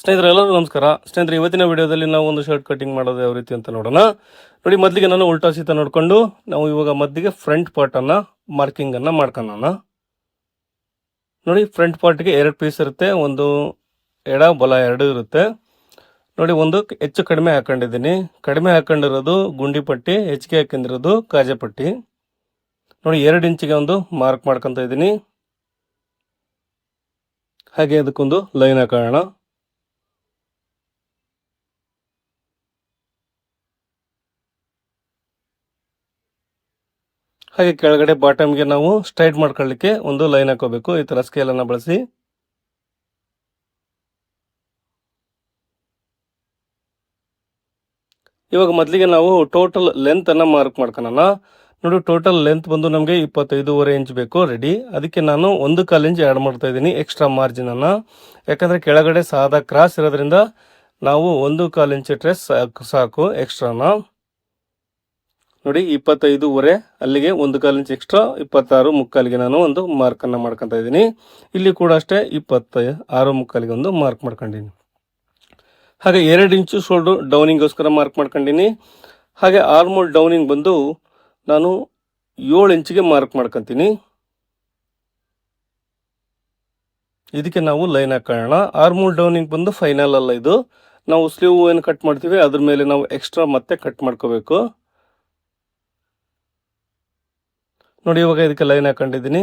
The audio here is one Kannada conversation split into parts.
ಸ್ನೇಹಿತರೆ, ಎಲ್ಲರಿಗೂ ನಮಸ್ಕಾರ. ಸ್ನೇಹಿತರೆ, ಇವತ್ತಿನ ವಿಡಿಯೋದಲ್ಲಿ ನಾವು ಒಂದು ಶರ್ಟ್ ಕಟಿಂಗ್ ಮಾಡೋದು ಯಾವ ರೀತಿ ಅಂತ ನೋಡೋಣ. ನೋಡಿ, ಮೊದಲಿಗೆ ನಾನು ಉಲ್ಟಾ ಸೀತ ನೋಡಿಕೊಂಡು, ನಾವು ಇವಾಗ ಮದ್ದಿಗೆ ಫ್ರಂಟ್ ಪಾರ್ಟನ್ನು ಮಾರ್ಕಿಂಗನ್ನು ಮಾಡ್ಕೊಳ್ಳೋಣ ನೋಡಿ ಫ್ರಂಟ್ ಪಾರ್ಟ್ಗೆ ಎರಡು ಪೀಸ್ ಇರುತ್ತೆ, ಒಂದು ಎಡ, ಬಲ ಎರಡು ಇರುತ್ತೆ. ನೋಡಿ, ಒಂದು ಹೆಚ್ಚು ಕಡಿಮೆ ಹಾಕೊಂಡಿದ್ದೀನಿ. ಕಡಿಮೆ ಹಾಕೊಂಡಿರೋದು ಗುಂಡಿ ಪಟ್ಟಿ, ಹೆಚ್ಚಿಗೆ ಹಾಕೊಂಡಿರೋದು ಕಾಜೆ ಪಟ್ಟಿ. ನೋಡಿ, ಎರಡು ಇಂಚಿಗೆ ಒಂದು ಮಾರ್ಕ್ ಮಾಡ್ಕೊತ ಇದ್ದೀನಿ. ಹಾಗೆ ಅದಕ್ಕೊಂದು ಲೈನ್ ಹಾಕೋಣ. ಹಾಗೆ ಕೆಳಗಡೆ ಬಾಟಮ್ಗೆ ನಾವು ಸ್ಟ್ರೈಟ್ ಮಾಡ್ಕೊಳ್ಳಿಕ್ಕೆ ಒಂದು ಲೈನ್ ಹಾಕೋಬೇಕು ಈ ಥರ ಸ್ಕೇಲನ್ನು ಬಳಸಿ. ಇವಾಗ ಮೊದಲಿಗೆ ನಾವು ಟೋಟಲ್ ಲೆಂತ್ ಅನ್ನ ಮಾರ್ಕ್ ಮಾಡ್ಕೊಳ್ಳೋಣ ನೋಡಿ ಟೋಟಲ್ ಲೆಂತ್ ಬಂದು ನಮಗೆ ಇಪ್ಪತ್ತೈದೂವರೆ ಇಂಚ್ ಬೇಕು ರೆಡಿ ಅದಕ್ಕೆ ನಾನು ಒಂದು ಕಾಲು ಇಂಚ್ ಆ್ಯಡ್ ಮಾಡ್ತಾ ಇದ್ದೀನಿ ಎಕ್ಸ್ಟ್ರಾ ಮಾರ್ಜಿನ್ ಯಾಕಂದರೆ ಯಾಕಂದ್ರೆ ಕೆಳಗಡೆ ಸಾದಾ ಕ್ರಾಸ್ ಇರೋದ್ರಿಂದ ನಾವು ಒಂದು ಕಾಲು ಇಂಚ್ ಡ್ರೆಸ್ ಸಾಕು ಎಕ್ಸ್ಟ್ರಾನ ನೋಡಿ ಇಪ್ಪತ್ತೈದೂವರೆ ಅಲ್ಲಿಗೆ ಒಂದು ಕಾಲು ಇಂಚ್ ಎಕ್ಸ್ಟ್ರಾ ಇಪ್ಪತ್ತಾರು ಮುಕ್ಕಾಲಿಗೆ ನಾನು ಒಂದು ಮಾರ್ಕನ್ನು ಮಾಡ್ಕೊತಾ ಇದ್ದೀನಿ. ಇಲ್ಲಿ ಕೂಡ ಅಷ್ಟೇ ಇಪ್ಪತ್ತ ಆರು ಮುಕ್ಕಾಲಿಗೆ ಒಂದು ಮಾರ್ಕ್ ಮಾಡ್ಕೊಂಡಿನಿ. ಹಾಗೆ ಎರಡು ಇಂಚು ಶೋಲ್ಡ್ರು ಡೌನಿಂಗ್ಗೋಸ್ಕರ ಮಾರ್ಕ್ ಮಾಡ್ಕೊಂಡಿನಿ. ಹಾಗೆ ಆರ್ಮೋಲ್ ಡೌನಿಂಗ್ ಬಂದು ನಾನು ಏಳು ಇಂಚಿಗೆ ಮಾರ್ಕ್ ಮಾಡ್ಕೊತೀನಿ. ಇದಕ್ಕೆ ನಾವು ಲೈನ್ ಹಾಕೋಣ. ಆರ್ಮೋಲ್ ಡೌನಿಂಗ್ ಬಂದು ಫೈನಲ್ ಅಲ್ಲ ಇದು. ನಾವು ಸ್ಲೀವ್ ಏನು ಕಟ್ ಮಾಡ್ತೀವಿ, ಅದ್ರ ಮೇಲೆ ನಾವು ಎಕ್ಸ್ಟ್ರಾ ಮತ್ತೆ ಕಟ್ ಮಾಡ್ಕೋಬೇಕು. ನೋಡಿ, ಇವಾಗ ಇದಕ್ಕೆ ಲೈನ್ ಹಾಕೊಂಡಿದ್ದೀನಿ.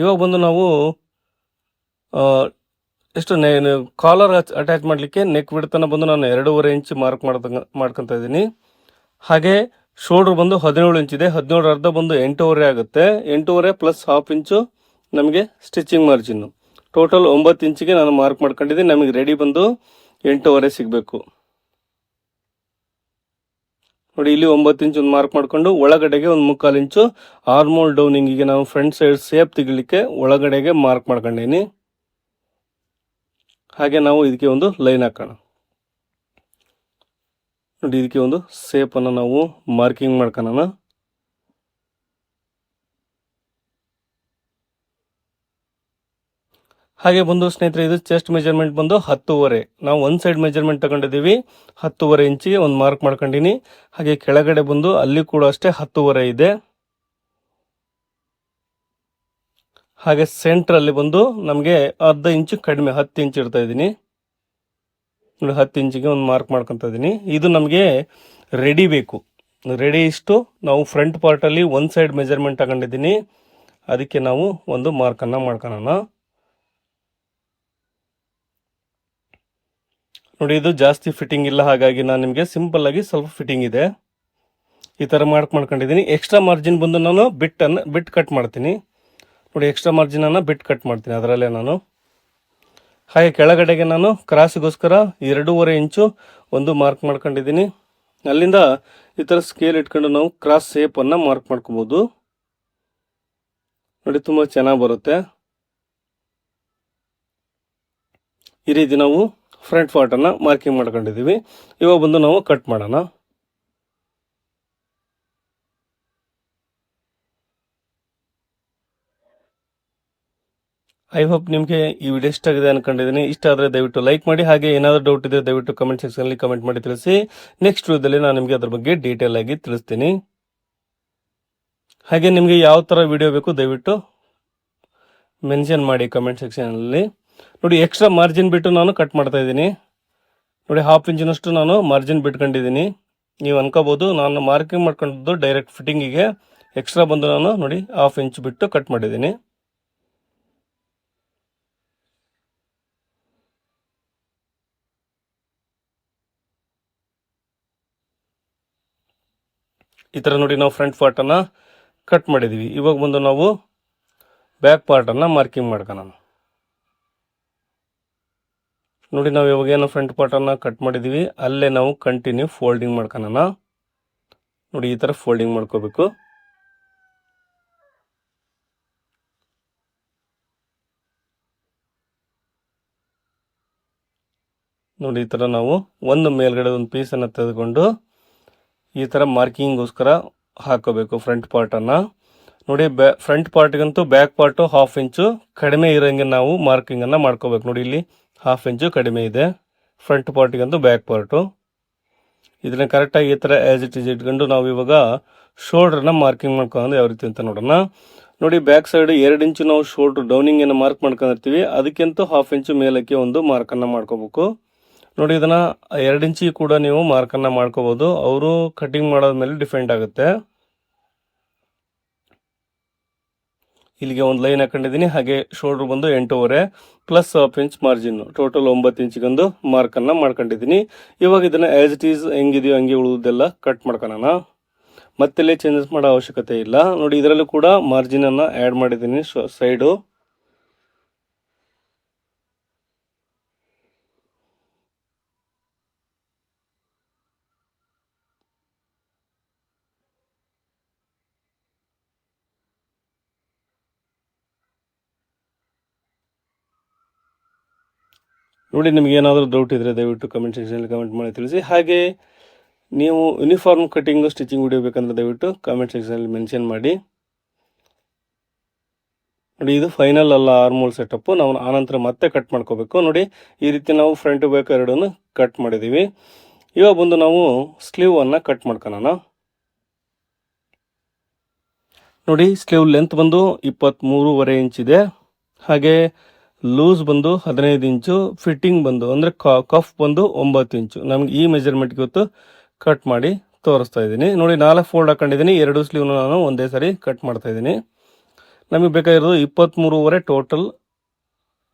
ಇವಾಗ ಬಂದು ನಾವು ಎಷ್ಟು ನೆ ಕಾಲರ್ ಅಟ್ಯಾಚ್ ಮಾಡಲಿಕ್ಕೆ ನೆಕ್ ಬಿಡ್ತನ ಬಂದು ನಾನು ಎರಡೂವರೆ ಇಂಚ್ ಮಾರ್ಕ್ ಮಾಡ್ದ ಮಾಡ್ಕೊತಾ ಇದ್ದೀನಿ. ಹಾಗೆ ಶೋಲ್ಡ್ರ್ ಬಂದು ಹದಿನೇಳು ಇಂಚ್ ಇದೆ. ಹದಿನೇಳು ಅರ್ಧ ಬಂದು ಎಂಟೂವರೆ ಆಗುತ್ತೆ. ಎಂಟೂವರೆ ಪ್ಲಸ್ ಹಾಫ್ ಇಂಚು ನಮಗೆ ಸ್ಟಿಚಿಂಗ್ ಮಾರ್ಜಿನ್ನು ಟೋಟಲ್ ಒಂಬತ್ತು ಇಂಚಿಗೆ ನಾನು ಮಾರ್ಕ್ ಮಾಡ್ಕೊಂಡಿದ್ದೀನಿ. ನಮಗೆ ರೆಡಿ ಬಂದು ಎಂಟೂವರೆ ಸಿಗಬೇಕು. ನೋಡಿ, ಇಲ್ಲಿ ಒಂಬತ್ತು ಇಂಚ್ ಒಂದು ಮಾರ್ಕ್ ಮಾಡಿಕೊಂಡು ಒಳಗಡೆಗೆ ಒಂದು ಮುಕ್ಕಾಲು ಇಂಚು ಆರ್ಮೋಲ್ ಡೌನಿಂಗಿಗೆ ನಾವು ಫ್ರಂಟ್ ಸೈಡ್ ಸೇಪ್ ತೆಗಿಲಿಕ್ಕೆ ಒಳಗಡೆಗೆ ಮಾರ್ಕ್ ಮಾಡ್ಕೊಂಡೀನಿ. ಹಾಗೆ ನಾವು ಇದಕ್ಕೆ ಒಂದು ಲೈನ್ ಹಾಕೋಣ. ನೋಡಿ, ಇದಕ್ಕೆ ಒಂದು ಸೇಪನ್ನು ನಾವು ಮಾರ್ಕಿಂಗ್ ಮಾಡ್ಕೊಳ್ಳೋಣ ಹಾಗೆ ಬಂದು ಸ್ನೇಹಿತರೆ, ಇದು ಚೆಸ್ಟ್ ಮೆಜರ್ಮೆಂಟ್ ಬಂದು ಹತ್ತುವರೆ. ನಾವು ಒಂದು ಸೈಡ್ ಮೆಜರ್ಮೆಂಟ್ ತಗೊಂಡಿದ್ದೀವಿ. ಹತ್ತುವರೆ ಇಂಚಿಗೆ ಒಂದು ಮಾರ್ಕ್ ಮಾಡ್ಕೊಂಡಿನಿ. ಹಾಗೆ ಕೆಳಗಡೆ ಬಂದು ಅಲ್ಲಿ ಕೂಡ ಅಷ್ಟೇ ಹತ್ತುವರೆ ಇದೆ. ಹಾಗೆ ಸೆಂಟ್ರಲ್ಲಿ ಬಂದು ನಮಗೆ ಅರ್ಧ ಇಂಚು ಕಡಿಮೆ, ಹತ್ತು ಇಂಚ್ ಇಡ್ತಾ ಇದ್ದೀನಿ. ನೋಡಿ, ಹತ್ತು ಇಂಚಿಗೆ ಒಂದು ಮಾರ್ಕ್ ಮಾಡ್ಕೊತಾ ಇದ್ದೀನಿ. ಇದು ನಮಗೆ ರೆಡಿ ಬೇಕು. ರೆಡಿ ಇಷ್ಟು ನಾವು ಫ್ರಂಟ್ ಪಾರ್ಟಲ್ಲಿ ಒಂದು ಸೈಡ್ ಮೆಜರ್ಮೆಂಟ್ ತಗೊಂಡಿದ್ದೀನಿ. ಅದಕ್ಕೆ ನಾವು ಒಂದು ಮಾರ್ಕನ್ನು ಮಾಡ್ಕೊಳ್ಳೋಣ ನೋಡಿ, ಇದು ಜಾಸ್ತಿ ಫಿಟ್ಟಿಂಗ್ ಇಲ್ಲ. ಹಾಗಾಗಿ ನಾನು ನಿಮಗೆ ಸಿಂಪಲ್ ಆಗಿ ಸ್ವಲ್ಪ ಫಿಟ್ಟಿಂಗ್ ಇದೆ. ಈ ಥರ ಮಾರ್ಕ್ ಮಾಡ್ಕೊಂಡಿದ್ದೀನಿ. ಎಕ್ಸ್ಟ್ರಾ ಮಾರ್ಜಿನ್ ಬಂದು ನಾನು ಬಿಟ್ಟನ್ನು ಬಿಟ್ ಕಟ್ ಮಾಡ್ತೀನಿ. ನೋಡಿ ಎಕ್ಸ್ಟ್ರಾ ಮಾರ್ಜಿನನ್ನು ಬಿಟ್ ಕಟ್ ಮಾಡ್ತೀನಿ. ಅದರಲ್ಲೇ ನಾನು ಹಾಗೆ ಕೆಳಗಡೆಗೆ ನಾನು ಕ್ರಾಸಿಗೋಸ್ಕರ ಎರಡೂವರೆ ಇಂಚು ಒಂದು ಮಾರ್ಕ್ ಮಾಡ್ಕೊಂಡಿದ್ದೀನಿ. ಅಲ್ಲಿಂದ ಈ ಥರ ಸ್ಕೇಲ್ ಇಟ್ಕೊಂಡು ನಾವು ಕ್ರಾಸ್ ಸೇಪನ್ನು ಮಾರ್ಕ್ ಮಾಡ್ಕೋಬೋದು. ನೋಡಿ, ತುಂಬ ಚೆನ್ನಾಗಿ ಬರುತ್ತೆ. ಈ ರೀತಿ ನಾವು ಫ್ರಂಟ್ ಪಾರ್ಟನ್ನು ಮಾರ್ಕಿಂಗ್ ಮಾಡ್ಕೊಂಡಿದ್ದೀವಿ. ಇವಾಗ ಬಂದು ನಾವು ಕಟ್ ಮಾಡೋಣ. ಐ ಹೋಪ್ ನಿಮಗೆ ಈ ವಿಡಿಯೋ ಇಷ್ಟ ಆಗಿದೆ ಅನ್ಕೊಂಡಿದ್ದೀನಿ. ಇಷ್ಟ ಆದರೆ ದಯವಿಟ್ಟು ಲೈಕ್ ಮಾಡಿ, ಹಾಗೆ ಏನಾದರೂ ಡೌಟ್ ಇದ್ದರೆ ದಯವಿಟ್ಟು ಕಮೆಂಟ್ ಸೆಕ್ಷನಲ್ಲಿ ಕಮೆಂಟ್ ಮಾಡಿ ತಿಳಿಸಿ. ನೆಕ್ಸ್ಟ್ ವಿಡಿಯೋದಲ್ಲಿ ನಾನು ನಿಮಗೆ ಅದ್ರ ಬಗ್ಗೆ ಡೀಟೇಲ್ ಆಗಿ ತಿಳಿಸ್ತೀನಿ. ಹಾಗೆ ನಿಮಗೆ ಯಾವ ಥರ ವಿಡಿಯೋ ಬೇಕು ದಯವಿಟ್ಟು ಮೆನ್ಷನ್ ಮಾಡಿ ಕಮೆಂಟ್ ಸೆಕ್ಷನಲ್ಲಿ ನೋಡಿ ಎಕ್ಸ್ಟ್ರಾ ಮಾರ್ಜಿನ್ ಬಿಟ್ಟು ನಾನು ಕಟ್ ಮಾಡ್ತಾ ಇದ್ದೀನಿ. ನೋಡಿ ಹಾಫ್ ಇಂಚಿನಷ್ಟು ನಾನು ಮಾರ್ಜಿನ್ ಬಿಟ್ಕೊಂಡಿದ್ದೀನಿ. ನೀವು ಅನ್ಕೋಬೋದು, ನಾನು ಮಾರ್ಕಿಂಗ್ ಮಾಡ್ಕೊಂಡದ್ದು ಡೈರೆಕ್ಟ್ ಫಿಟ್ಟಿಂಗಿಗೆ ಎಕ್ಸ್ಟ್ರಾ ಬಂದು ನಾನು ನೋಡಿ ಹಾಫ್ ಇಂಚ್ ಬಿಟ್ಟು ಕಟ್ ಮಾಡಿದ್ದೀನಿ. ಈ ಥರ ನೋಡಿ ನಾವು ಫ್ರಂಟ್ ಪಾರ್ಟನ್ನು ಕಟ್ ಮಾಡಿದ್ದೀವಿ ಇವಾಗ ಬಂದು ನಾವು ಬ್ಯಾಕ್ ಪಾರ್ಟನ್ನು ಮಾರ್ಕಿಂಗ್ ಮಾಡ್ಕೊಳ್ಳೋಣ ನೋಡಿ, ನಾವು ಇವಾಗ ಏನು ಫ್ರಂಟ್ ಪಾರ್ಟನ್ನು ಕಟ್ ಮಾಡಿದ್ದೀವಿ ಅಲ್ಲೇ ನಾವು ಕಂಟಿನ್ಯೂ ಫೋಲ್ಡಿಂಗ್ ಮಾಡ್ಕೊಳ್ಳೋಣ ನೋಡಿ, ಈ ಥರ ಫೋಲ್ಡಿಂಗ್ ಮಾಡ್ಕೋಬೇಕು. ನೋಡಿ, ಈ ಥರ ನಾವು ಒಂದು ಮೇಲ್ಗಡೆ ಒಂದು ಪೀಸನ್ನು ತೆಗೆದುಕೊಂಡು ಈ ಥರ ಮಾರ್ಕಿಂಗ್ಗೋಸ್ಕರ ಹಾಕೋಬೇಕು ಫ್ರಂಟ್ ಪಾರ್ಟನ್ನು ನೋಡಿ ಬ್ಯಾ ಫ್ರಂಟ್ ಪಾರ್ಟ್ಗಂತೂ ಬ್ಯಾಕ್ ಪಾರ್ಟು ಹಾಫ್ ಇಂಚು ಕಡಿಮೆ ಇರೋಂಗೆ ನಾವು ಮಾರ್ಕಿಂಗನ್ನು ಮಾಡ್ಕೋಬೇಕು. ನೋಡಿ, ಇಲ್ಲಿ ಹಾಫ್ ಇಂಚು ಕಡಿಮೆ ಇದೆ. ಫ್ರಂಟ್ ಪಾರ್ಟಿಗಂತೂ ಬ್ಯಾಕ್ ಪಾರ್ಟು ಇದನ್ನ ಕರೆಕ್ಟಾಗಿ ಈ ಥರ ಆ್ಯಸ್ ಇಟ್ ಈಸ್ ಇಟ್ಕೊಂಡು ನಾವು ಇವಾಗ ಶೋಲ್ಡ್ರನ್ನ ಮಾರ್ಕಿಂಗ್ ಮಾಡ್ಕೊಂಡು ಯಾವ ರೀತಿ ಅಂತ ನೋಡೋಣ. ನೋಡಿ ಬ್ಯಾಕ್ ಸೈಡ್ ಎರಡು ಇಂಚು ನಾವು ಶೋಲ್ಡ್ರ್ ಡೌನಿಂಗ್ ಏನು ಮಾರ್ಕ್ ಮಾಡ್ಕೊಂಡಿರ್ತೀವಿ. ಅದಕ್ಕಿಂತ ಹಾಫ್ ಇಂಚು ಮೇಲಕ್ಕೆ ಒಂದು ಮಾರ್ಕನ್ನು ಮಾಡ್ಕೋಬೇಕು. ನೋಡಿ, ಇದನ್ನು ಎರಡು ಇಂಚಿಗೆ ಕೂಡ ನೀವು ಮಾರ್ಕನ್ನು ಮಾಡ್ಕೋಬೋದು. ಅವರು ಕಟಿಂಗ್ ಮಾಡೋದ್ಮೇಲೆ ಡಿಫೆಂಡ್ ಆಗುತ್ತೆ. ಇಲ್ಲಿಗೆ ಒಂದು ಲೈನ್ ಹಾಕೊಂಡಿದ್ದೀನಿ. ಹಾಗೆ ಶೋಲ್ಡರ್ ಬಂದು ಎಂಟೂವರೆ plus half inch margin total ಒಂಬತ್ತು ಇಂಚಿಗೊಂದು ಮಾರ್ಕನ್ನು ಮಾಡ್ಕೊಂಡಿದ್ದೀನಿ. ಇವಾಗ ಇದನ್ನು ಆ್ಯಸ್ ಇಟ್ ಈಸ್ ಹೆಂಗಿದೆಯೋ ಹಂಗೆ ಉಳಿದೆಲ್ಲ ಕಟ್ ಮಾಡ್ಕೊಳ್ಳೋಣ ಮತ್ತೆಲ್ಲೇ ಚೇಂಜಸ್ ಮಾಡೋ ಅವಶ್ಯಕತೆ ಇಲ್ಲ. ನೋಡಿ, ಇದರಲ್ಲೂ ಕೂಡ ಮಾರ್ಜಿನನ್ನು ಆ್ಯಡ್ ಮಾಡಿದ್ದೀನಿ. ಸೈಡು ನೋಡಿ, ನಿಮ್ಗೆ ಏನಾದರೂ ಡೌಟ್ ಇದ್ದರೆ ದಯವಿಟ್ಟು ಕಮೆಂಟ್ ಸೆಕ್ಷನಲ್ಲಿ ಕಮೆಂಟ್ ಮಾಡಿ ತಿಳಿಸಿ. ಹಾಗೆ ನೀವು ಯೂನಿಫಾರ್ಮ್ ಕಟಿಂಗ್ ಸ್ಟಿಚಿಂಗ್ ವಿಡಿಯೋ ಬೇಕಂದ್ರೆ ದಯವಿಟ್ಟು ಕಮೆಂಟ್ ಸೆಕ್ಷನಲ್ಲಿ ಮೆನ್ಷನ್ ಮಾಡಿ. ನೋಡಿ, ಇದು ಫೈನಲ್ ಅಲ್ಲ ಆರ್ಮೋಲ್ ಸೆಟಪ್ಪು ನಾವು ಆನಂತರ ಮತ್ತೆ ಕಟ್ ಮಾಡ್ಕೋಬೇಕು. ನೋಡಿ, ಈ ರೀತಿ ನಾವು ಫ್ರಂಟ್ ಬ್ಯಾಕ್ ಎರಡನ್ನು ಕಟ್ ಮಾಡಿದ್ದೀವಿ ಇವಾಗ ಬಂದು ನಾವು ಸ್ಲೀವನ್ನು ಕಟ್ ಮಾಡ್ಕೊಳ್ಳೋಣ ನೋಡಿ ಸ್ಲೀವ್ ಲೆಂತ್ ಬಂದು ಇಪ್ಪತ್ತ್ಮೂರುವರೆ ಇಂಚ್ ಇದೆ. ಹಾಗೆ ಲೂಸ್ ಬಂದು ಹದಿನೈದು ಇಂಚು, ಫಿಟ್ಟಿಂಗ್ ಬಂದು, ಅಂದರೆ ಕಫ್ ಬಂದು ಒಂಬತ್ತು ಇಂಚು. ನಮ್ಗೆ ಈ ಮೆಜರ್ಮೆಂಟ್ಗೆ ಇವತ್ತು ಕಟ್ ಮಾಡಿ ತೋರಿಸ್ತಾ ಇದ್ದೀನಿ. ನೋಡಿ, ನಾಲ್ಕು ಫೋಲ್ಡ್ ಹಾಕೊಂಡಿದ್ದೀನಿ. ಎರಡು ಸ್ಲೀವ್ನ ನಾನು ಒಂದೇ ಸಾರಿ ಕಟ್ ಮಾಡ್ತಾ ಇದ್ದೀನಿ. ನಮಗೆ ಬೇಕಾಗಿರೋದು ಇಪ್ಪತ್ತ್ಮೂರುವರೆ ಟೋಟಲ್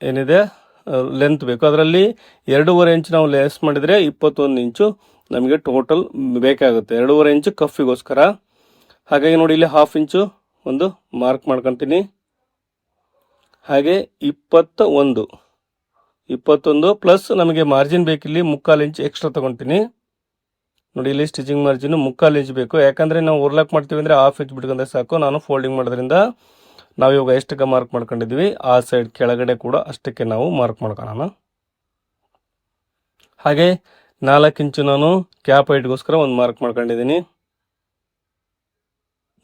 ಏನಿದೆ ಲೆಂತ್ ಬೇಕು. ಅದರಲ್ಲಿ ಎರಡೂವರೆ ಇಂಚ್ ನಾವು ಲೆಸ್ ಮಾಡಿದರೆ ಇಪ್ಪತ್ತೊಂದು ಇಂಚು ನಮಗೆ ಟೋಟಲ್ ಬೇಕಾಗುತ್ತೆ. ಎರಡೂವರೆ ಇಂಚು ಕಫಿಗೋಸ್ಕರ ಹಾಗಾಗಿ ನೋಡಿ, ಇಲ್ಲಿ ಹಾಫ್ ಇಂಚು ಒಂದು ಮಾರ್ಕ್ ಮಾಡ್ಕೊತೀನಿ. ಹಾಗೆ ಇಪ್ಪತ್ತ ಒಂದು ಇಪ್ಪತ್ತೊಂದು ಪ್ಲಸ್ ನಮಗೆ ಮಾರ್ಜಿನ್ ಬೇಕಿಲ್ಲಿ ಮುಕ್ಕಾಲು ಇಂಚ್ ಎಕ್ಸ್ಟ್ರಾ ತೊಗೊತೀನಿ. ನೋಡಿ, ಇಲ್ಲಿ ಸ್ಟಿಚಿಂಗ್ ಮಾರ್ಜಿನ್ ಮುಕ್ಕಾಲು ಇಂಚ್ ಬೇಕು. ಯಾಕಂದರೆ ನಾವು ಓರ್ಲಾಕ್ ಮಾಡ್ತೀವಿ ಅಂದರೆ ಹಾಫ್ ಇಂಚ್ ಬಿಟ್ಕೊಂಡ್ರೆ ಸಾಕು. ನಾನು ಫೋಲ್ಡಿಂಗ್ ಮಾಡೋದ್ರಿಂದ ನಾವು ಇವಾಗ ಎಷ್ಟಕ್ಕೆ ಮಾರ್ಕ್ ಮಾಡ್ಕೊಂಡಿದ್ವಿ ಆ ಸೈಡ್ ಕೆಳಗಡೆ ಕೂಡ ಅಷ್ಟಕ್ಕೆ ನಾವು ಮಾರ್ಕ್ ಮಾಡ್ಕೊಳ್ಳೋಣ ಹಾಗೆ ನಾಲ್ಕು ಇಂಚು ನಾನು ಕ್ಯಾಪ್ ಐಟ್ಗೋಸ್ಕರ ಒಂದು ಮಾರ್ಕ್ ಮಾಡ್ಕೊಂಡಿದ್ದೀನಿ.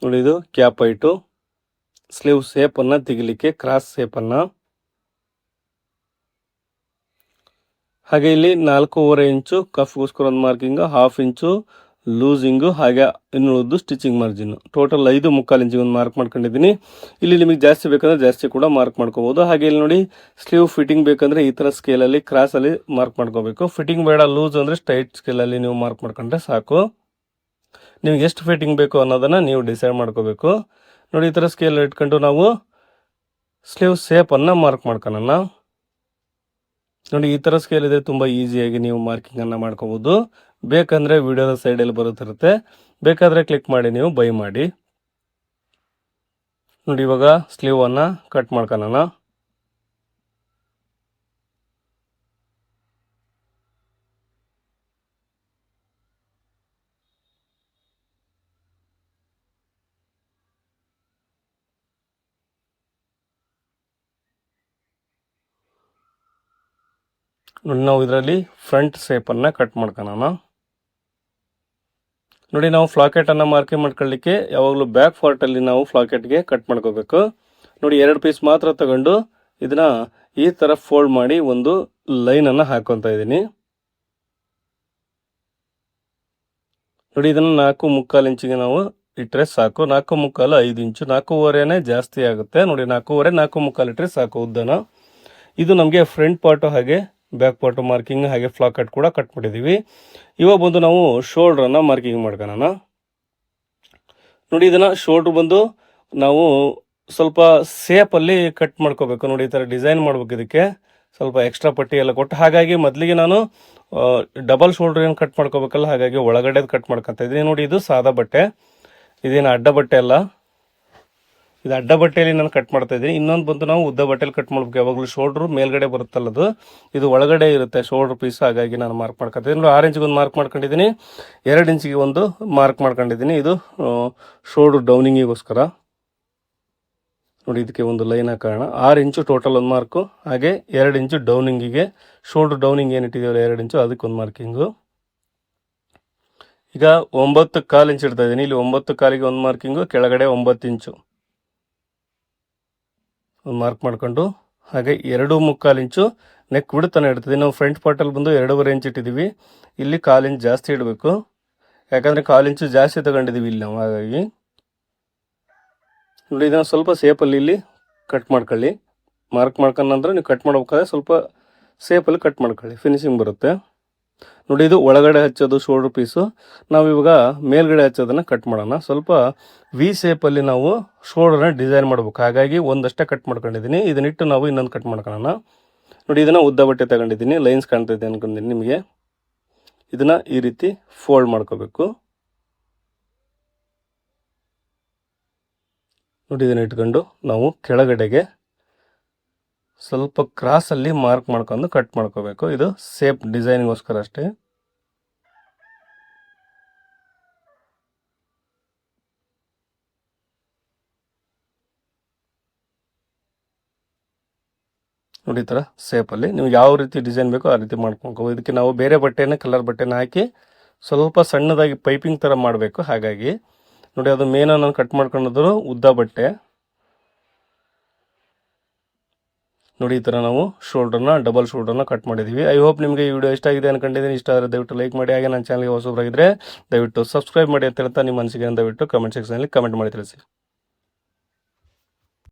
ನೋಡಿ, ಇದು ಕ್ಯಾಪ್ ಹೈಟು ಸ್ಲೀವ್ ಸೇಪನ್ನು ತೆಗಿಲಿಕ್ಕೆ, ಕ್ರಾಸ್ ಸೇಪನ್ನು. ಹಾಗೆ ಇಲ್ಲಿ ನಾಲ್ಕೂವರೆ ಇಂಚು ಕಫ್ಗೋಸ್ಕರ ಒಂದು ಮಾರ್ಕಿಂಗು, ಹಾಫ್ ಇಂಚು ಲೂಸಿಂಗು, ಹಾಗೆ ಇನ್ನುಳಿದು ಸ್ಟಿಚಿಂಗ್ ಮಾರ್ಜಿನ್. ಟೋಟಲ್ ಐದು ಮುಕ್ಕಾಲು ಇಂಚಿಗೆ ಒಂದು ಮಾರ್ಕ್ ಮಾಡ್ಕೊಂಡಿದ್ದೀನಿ. ಇಲ್ಲಿ ನಿಮಗೆ ಜಾಸ್ತಿ ಬೇಕಂದ್ರೆ ಜಾಸ್ತಿ ಕೂಡ ಮಾರ್ಕ್ ಮಾಡ್ಕೋಬೋದು. ಹಾಗೆ ಇಲ್ಲಿ ನೋಡಿ ಸ್ಲೀವ್ ಫಿಟ್ಟಿಂಗ್ ಬೇಕಂದರೆ ಈ ಥರ ಸ್ಕೇಲಲ್ಲಿ ಕ್ರಾಸಲ್ಲಿ ಮಾರ್ಕ್ ಮಾಡ್ಕೋಬೇಕು. ಫಿಟ್ಟಿಂಗ್ ಬೇಡ, ಲೂಸ್ ಅಂದರೆ ಸ್ಟೈಟ್ ಸ್ಕೇಲಲ್ಲಿ ನೀವು ಮಾರ್ಕ್ ಮಾಡ್ಕೊಂಡ್ರೆ ಸಾಕು. ನಿಮ್ಗೆ ಎಷ್ಟು ಫಿಟ್ಟಿಂಗ್ ಬೇಕು ಅನ್ನೋದನ್ನು ನೀವು ಡಿಸೈಡ್ ಮಾಡ್ಕೋಬೇಕು. ನೋಡಿ, ಈ ಥರ ಸ್ಕೇಲ್ ಇಟ್ಕೊಂಡು ನಾವು ಸ್ಲೀವ್ ಸೇಪನ್ನು ಮಾರ್ಕ್ ಮಾಡ್ಕೊಳ್ಳೋಣ ನೋಡಿ, ಈ ಥರ ಸ್ಕೇಲ್ ಇದೆ ತುಂಬ ಈಸಿಯಾಗಿ ನೀವು ಮಾರ್ಕಿಂಗನ್ನು ಮಾಡ್ಕೋಬೋದು. ಬೇಕಂದರೆ ವಿಡಿಯೋದ ಸೈಡಲ್ಲಿ ಬರುತ್ತಿರುತ್ತೆ. ಬೇಕಾದರೆ ಕ್ಲಿಕ್ ಮಾಡಿ, ನೀವು ಬೈ ಮಾಡಿ. ನೋಡಿ, ಇವಾಗ ಸ್ಲೀವನ್ನು ಕಟ್ ಮಾಡ್ಕೊಳ್ಳೋಣ ನೋಡಿ, ನಾವು ಇದರಲ್ಲಿ ಫ್ರಂಟ್ ಸೇಪನ್ನು ಕಟ್ ಮಾಡ್ಕೊಳ್ಳೋಣ ನೋಡಿ, ನಾವು ಫ್ಲಾಕೆಟನ್ನು ಮಾರ್ಕೆ ಮಾಡ್ಕೊಳ್ಳಿಕ್ಕೆ ಯಾವಾಗಲೂ ಬ್ಯಾಕ್ ಫಾರ್ಟಲ್ಲಿ ನಾವು ಫ್ಲಾಕೆಟ್ಗೆ ಕಟ್ ಮಾಡ್ಕೋಬೇಕು. ನೋಡಿ, ಎರಡು ಪೀಸ್ ಮಾತ್ರ ತಗೊಂಡು ಇದನ್ನ ಈ ಥರ ಫೋಲ್ಡ್ ಮಾಡಿ ಒಂದು ಲೈನನ್ನು ಹಾಕ್ಕೊತಾ ಇದ್ದೀನಿ. ನೋಡಿ, ಇದನ್ನು ನಾಲ್ಕು ಮುಕ್ಕಾಲು ಇಂಚಿಗೆ ನಾವು ಇಟ್ಟರೆ ಸಾಕು. ನಾಲ್ಕು ಮುಕ್ಕಾಲು ಐದು ಇಂಚು. ನಾಲ್ಕೂವರೆನೇ ಜಾಸ್ತಿ ಆಗುತ್ತೆ. ನೋಡಿ, ನಾಲ್ಕೂವರೆ, ನಾಲ್ಕು ಮುಕ್ಕಾಲು ಇಟ್ಟರೆ ಸಾಕು ಉದ್ದನ. ಇದು ನಮಗೆ ಫ್ರಂಟ್ ಪಾರ್ಟು ಹಾಗೆ ಬ್ಯಾಕ್ ಪಾರ್ಟ್ ಮಾರ್ಕಿಂಗ್ ಹಾಗೆ ಫ್ಲಾಕ್ ಕಟ್ ಕೂಡ ಕಟ್ ಮಾಡಿದ್ದೀವಿ ಇವಾಗ ಬಂದು ನಾವು ಶೋಲ್ಡ್ರನ್ನು ಮಾರ್ಕಿಂಗ್ ಮಾಡ್ಕೊಳ್ಳೋಣ ನೋಡಿ ಇದನ್ನು ಶೋಲ್ಡ್ರ್ ಬಂದು ನಾವು ಸ್ವಲ್ಪ ಸೇಪಲ್ಲಿ ಕಟ್ ಮಾಡ್ಕೋಬೇಕು. ನೋಡಿ ಈ ಥರ ಡಿಸೈನ್ ಮಾಡ್ಬೇಕು ಇದಕ್ಕೆ. ಸ್ವಲ್ಪ ಎಕ್ಸ್ಟ್ರಾ ಪಟ್ಟಿ ಎಲ್ಲ ಕೊಟ್ಟು ಹಾಗಾಗಿ ಮೊದಲಿಗೆ ನಾನು ಡಬಲ್ ಶೋಲ್ಡ್ರ್ ಏನು ಕಟ್ ಮಾಡ್ಕೋಬೇಕಲ್ಲ, ಹಾಗಾಗಿ ಒಳಗಡೆ ಕಟ್ ಮಾಡ್ಕೊತ ಇದ್ದೀನಿ. ನೋಡಿ ಇದು ಸಾದಾ ಬಟ್ಟೆ. ಇದೇನು ಅಡ್ಡ ಬಟ್ಟೆ ಅಲ್ಲ. ಇದು ಅಡ್ಡ ಬಟ್ಟೆಯಲ್ಲಿ ನಾನು ಕಟ್ ಮಾಡ್ತಾ ಇದ್ದೀನಿ. ಇನ್ನೊಂದು ಬಂದು ನಾವು ಉದ್ದ ಬಟ್ಟೆಲಿ ಕಟ್ ಮಾಡ್ಬೇಕು. ಯಾವಾಗಲೂ ಶೋಲ್ಡ್ರು ಮೇಲ್ಗಡೆ ಬರುತ್ತಲ್ಲ ಅದು. ಇದು ಒಳಗಡೆ ಇರುತ್ತೆ ಶೋಲ್ಡ್ರ್ ಪೀಸ್ ಹಾಗಾಗಿ ನಾನು ಮಾರ್ಕ್ ಮಾಡ್ಕೊತೀನಿ ಆರು ಇಂಚಿಗೆ ಒಂದು ಮಾರ್ಕ್ ಮಾಡ್ಕೊಂಡಿದ್ದೀನಿ. ಎರಡು ಇಂಚಿಗೆ ಒಂದು ಮಾರ್ಕ್ ಮಾಡ್ಕೊಂಡಿದ್ದೀನಿ. ಇದು ಶೋಲ್ಡ್ರ್ ಡೌನಿಂಗಿಗೋಸ್ಕರ ನೋಡಿ, ಇದಕ್ಕೆ ಒಂದು ಲೈನ್ ಹಾಕೋಣ. ಆರು ಇಂಚು ಟೋಟಲ್ ಒಂದು ಮಾರ್ಕು ಹಾಗೆ ಎರಡು ಇಂಚು ಡೌನಿಂಗಿಗೆ ಶೋಲ್ಡ್ರ್ ಡೌನಿಂಗ್ ಏನು ಇಟ್ಟಿದ್ದೀವಲ್ಲ, ಎರಡು ಇಂಚು ಅದಕ್ಕೆ ಒಂದು ಮಾರ್ಕಿಂಗು ಈಗ ಒಂಬತ್ತು ಕಾಲು ಇಂಚು ಇಡ್ತಾ ಇದ್ದೀನಿ. ಇಲ್ಲಿ ಒಂಬತ್ತು ಕಾಲಿಗೆ ಒಂದು ಮಾರ್ಕಿಂಗು ಕೆಳಗಡೆ ಒಂಬತ್ತು ಇಂಚು ಮಾರ್ಕ್ ಮಾಡಿಕೊಂಡು, ಹಾಗೆ ಎರಡು ಮುಕ್ಕಾಲು ಇಂಚು ನೆಕ್ ಬಿಡುತ್ತಾನೆ ಇಡ್ತೀವಿ ನಾವು ಫ್ರಂಟ್ ಪಾರ್ಟಲ್ಲಿ ಬಂದು ಎರಡೂವರೆ ಇಂಚ್ ಇಟ್ಟಿದ್ದೀವಿ ಇಲ್ಲಿ ಕಾಲು ಇಂಚ್ ಜಾಸ್ತಿ ಇಡಬೇಕು. ಯಾಕಂದರೆ ಕಾಲು ಇಂಚು ಜಾಸ್ತಿ ತಗೊಂಡಿದ್ದೀವಿ ಇಲ್ಲಿ ನಾವು, ಹಾಗಾಗಿ. ನೋಡಿ, ಇದನ್ನು ಸ್ವಲ್ಪ ಸೇಪಲ್ಲಿ ಇಲ್ಲಿ ಕಟ್ ಮಾಡ್ಕೊಳ್ಳಿ. ಮಾರ್ಕ್ ಮಾಡ್ಕೊಂಡ್ರೆ ನೀವು ಕಟ್ ಮಾಡ್ಬೇಕಾದ್ರೆ ಸ್ವಲ್ಪ ಸೇಪಲ್ಲಿ ಕಟ್ ಮಾಡ್ಕೊಳ್ಳಿ. ಫಿನಿಶಿಂಗ್ ಬರುತ್ತೆ. ನೋಡಿ ಇದು ಒಳಗಡೆ ಹಚ್ಚೋದು ಶೋಲ್ಡರ್ ಪೀಸು ನಾವು ಇವಾಗ ಮೇಲ್ಗಡೆ ಹಚ್ಚೋದನ್ನು ಕಟ್ ಮಾಡೋಣ. ಸ್ವಲ್ಪ ವಿ ಶೇಪಲ್ಲಿ ನಾವು ಶೋಲ್ಡ್ರನ್ನ ಡಿಸೈನ್ ಮಾಡ್ಬೇಕು. ಹಾಗಾಗಿ ಒಂದಷ್ಟೇ ಕಟ್ ಮಾಡ್ಕೊಂಡಿದ್ದೀನಿ. ಇದನ್ನಿಟ್ಟು ನಾವು ಇನ್ನೊಂದು ಕಟ್ ಮಾಡ್ಕೊಳ್ಳೋಣ. ನೋಡಿ ಇದನ್ನು ಉದ್ದ ಬಟ್ಟೆ ತಗೊಂಡಿದ್ದೀನಿ. ಲೈನ್ಸ್ ಕಾಣ್ತಿದೆ ಅನ್ಕೊಂಡಿದ್ದೀನಿ ನಿಮಗೆ. ಇದನ್ನು ಈ ರೀತಿ ಫೋಲ್ಡ್ ಮಾಡ್ಕೋಬೇಕು. ನೋಡಿ ಇದನ್ನು ಇಟ್ಕೊಂಡು ನಾವು ಕೆಳಗಡೆಗೆ ಸ್ವಲ್ಪ ಕ್ರಾಸಲ್ಲಿ ಮಾರ್ಕ್ ಮಾಡ್ಕೊಂಡು ಕಟ್ ಮಾಡ್ಕೋಬೇಕು. ಇದು ಸೇಪ್ ಡಿಸೈನಿಗೋಸ್ಕರ ಅಷ್ಟೇ. ನೋಡಿ ಈ ಥರ ಸೇಪಲ್ಲಿ ನೀವು ಯಾವ ರೀತಿ ಡಿಸೈನ್ ಬೇಕೋ ಆ ರೀತಿ ಮಾಡ್ಕೊಂಡು ಇದಕ್ಕೆ ನಾವು ಬೇರೆ ಬಟ್ಟೆನ ಕಲರ್ ಬಟ್ಟೆನ ಹಾಕಿ ಸ್ವಲ್ಪ ಸಣ್ಣದಾಗಿ ಪೈಪಿಂಗ್ ಥರ ಮಾಡಬೇಕು. ಹಾಗಾಗಿ ನೋಡಿ ಅದು ಮೇನ ನಾನು ಕಟ್ ಮಾಡ್ಕೊಂಡಿದ್ರು ಉದ್ದ ಬಟ್ಟೆ. ನೋಡಿ, ಈ ಥರ ನಾವು ಶೋಲ್ಡರ್ನ ಡಬಲ್ ಶೋಲ್ಡರ್ನ ಕಟ್ ಮಾಡಿದ್ದೀವಿ ಐ ಹೋಪ್ ನಿಮಗೆ ಈ ವಿಡಿಯೋ ಇಷ್ಟ ಆಗಿದೆ ಅನ್ಕೊಂಡಿದ್ದೀನಿ. ಇಷ್ಟ ಆದರೆ ದಯವಿಟ್ಟು ಲೈಕ್ ಮಾಡಿ. ಹಾಗೆ ನನ್ನ ಚಾನಲ್ಗೆ ಹೊಸಬರಾಗಿದ್ದರೆ ದಯವಿಟ್ಟು ಸಬ್ಸ್ಕ್ರೈಬ್ ಮಾಡಿ ಅಂತ ಹೇಳ್ತಾ ನಿಮ್ಮ ಮನಸ್ಸಿಗೆ. ದಯವಿಟ್ಟು ಕಮೆಂಟ್ ಸೆಕ್ಷನಲ್ಲಿ ಕಮೆಂಟ್ ಮಾಡಿ ತಿಳಿಸಿ.